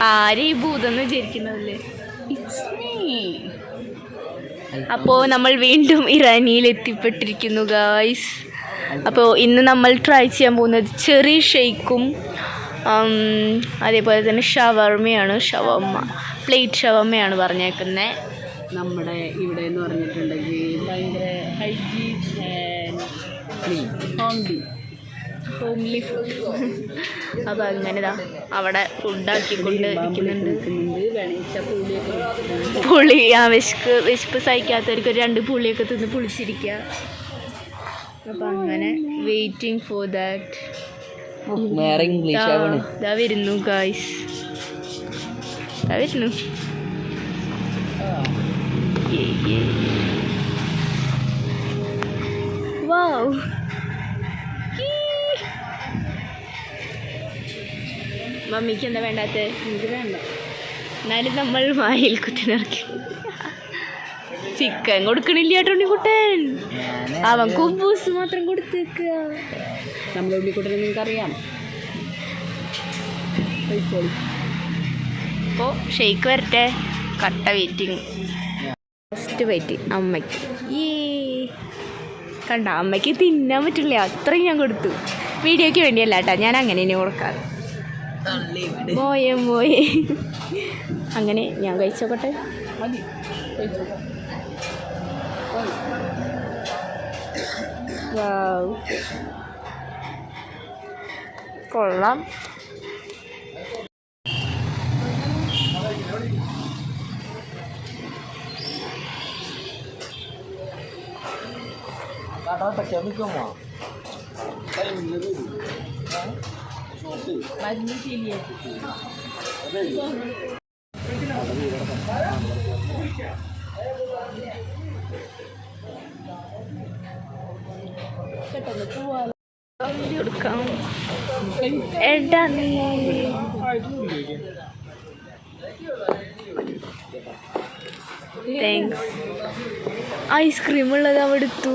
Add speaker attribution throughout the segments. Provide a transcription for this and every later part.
Speaker 1: ആരെ ഈ ഭൂതം വിചാരിക്കുന്നതല്ലേ? അപ്പോൾ നമ്മൾ വീണ്ടും ഇറാനിയിൽ എത്തിപ്പെട്ടിരിക്കുന്നു ഗായ്സ് അപ്പോൾ ഇന്ന് നമ്മൾ ട്രൈ ചെയ്യാൻ പോകുന്നത് ചെറി ഷെയ്ക്കും അതേപോലെ തന്നെ ഷവർമയാണ്. ഷവർമ പ്ലേറ്റ് ഷവർമയാണ് പറഞ്ഞേക്കുന്നത്
Speaker 2: നമ്മുടെ ഇവിടെ എന്ന് പറഞ്ഞിട്ടുണ്ടെങ്കിൽ ഭയങ്കര ഹൈജീൻ ഹോംബി ഹോംലി
Speaker 1: ഫുഡ് അപ്പോൾ അങ്ങനെതാ അവിടെ ഫുഡാക്കിക്കൊണ്ട് ഇരിക്കുന്നുണ്ട്. പുളി ആ വിശക്ക് വിശപ്പ് സഹിക്കാത്തവർക്ക് ഒരു രണ്ട് പുളിയൊക്കെ തിന്ന് പുളിച്ചിരിക്കുക അപ്പം അങ്ങനെ വെയിറ്റിംഗ് ഫോർ ദാറ്റ് ഇതാ വരുന്നു ഗായ്സ് ഇതാ വരുന്നു. വാവ് മമ്മിക്ക് എന്താ വേണ്ടാത്ത? എന്നാലും നമ്മൾ വായിൽ കുത്തി നിറക്കി ചിക്കൻ കൊടുക്കണില്ല കേട്ടോ കുട്ടൻ അവൻ കുബൂസ് മാത്രം കൊടുത്തേക്കുക
Speaker 2: നമ്മുടെ ഉണ്ണിക്കുട്ടനെ നിങ്ങൾക്ക് അറിയാം കഴിച്ചോളി
Speaker 1: അപ്പോൾ ഷെയ്ക്ക് വരട്ടെ. കട്ട വെയിറ്റിങ് ഫസ്റ്റ് വെയിറ്റ് അമ്മയ്ക്ക്. ഈ കണ്ട അമ്മയ്ക്ക് തിന്നാൻ പറ്റില്ല. അത്രയും ഞാൻ കൊടുത്തു. വീഡിയോയ്ക്ക് വേണ്ടിയല്ല കേട്ടോ ഞാൻ അങ്ങനെ തന്നെ കൊടുക്കാറ്. മോയെ മോയെ അങ്ങനെ ഞാൻ കഴിച്ചോക്കട്ടെ
Speaker 2: മതി കഴിച്ചോ
Speaker 1: വാവ് ഐസ്ക്രീം ഉള്ളത് അവിടെ എടുത്തു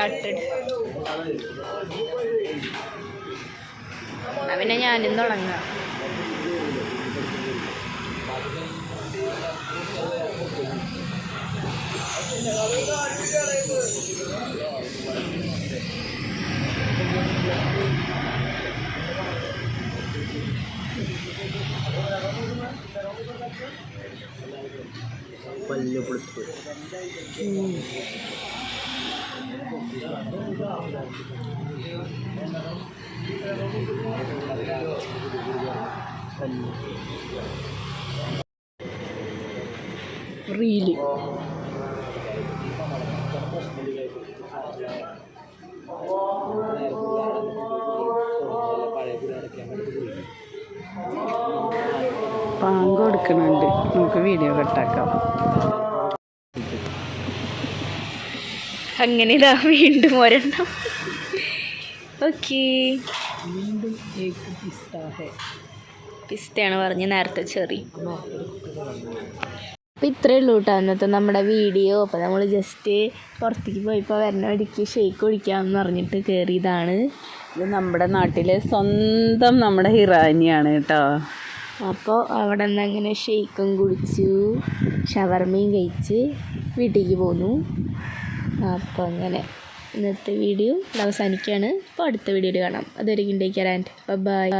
Speaker 1: സ്റ്റാർട്ടഡ് എന്നാ പിന്നെ ഞാനും തുടങ്ങാം పల్లె పులుసు
Speaker 2: റീല് ഓ പാങ്ക് കൊടുക്കണുണ്ട് നമുക്ക് വീഡിയോ കട്ടാക്കാം
Speaker 1: അങ്ങനെ ഇതാ വീണ്ടും ഒരെണ്ണം. ഓക്കേ
Speaker 2: വീണ്ടും
Speaker 1: പിസ്തയാണ് പറഞ്ഞ് നേരത്തെ ചെറി. അപ്പം ഇത്രയേ ഉള്ളൂ കേട്ടോ അന്നത്തെ നമ്മുടെ വീഡിയോ അപ്പോൾ നമ്മൾ ജസ്റ്റ് പുറത്തേക്ക് പോയപ്പോൾ വരണ വഴിക്ക് ഷേക്ക് കുടിക്കാമെന്ന് പറഞ്ഞിട്ട് കയറിയതാണ്
Speaker 2: ഇത് നമ്മുടെ നാട്ടിലെ സ്വന്തം നമ്മുടെ ഹിറാനിയാണ് കേട്ടോ
Speaker 1: അപ്പോൾ അവിടെ നിന്ന് അങ്ങനെ ഷെയ്ക്കും കുടിച്ചു ഷവർമയും കഴിച്ച് വീട്ടിലേക്ക് പോന്നു. അപ്പോൾ അങ്ങനെ ഇന്നത്തെ വീഡിയോ അവസാനിക്കുകയാണ്. അപ്പോൾ അടുത്ത വീഡിയോയിൽ കാണാം. അതൊരു ടേക്ക് ആൻഡ് ബൈ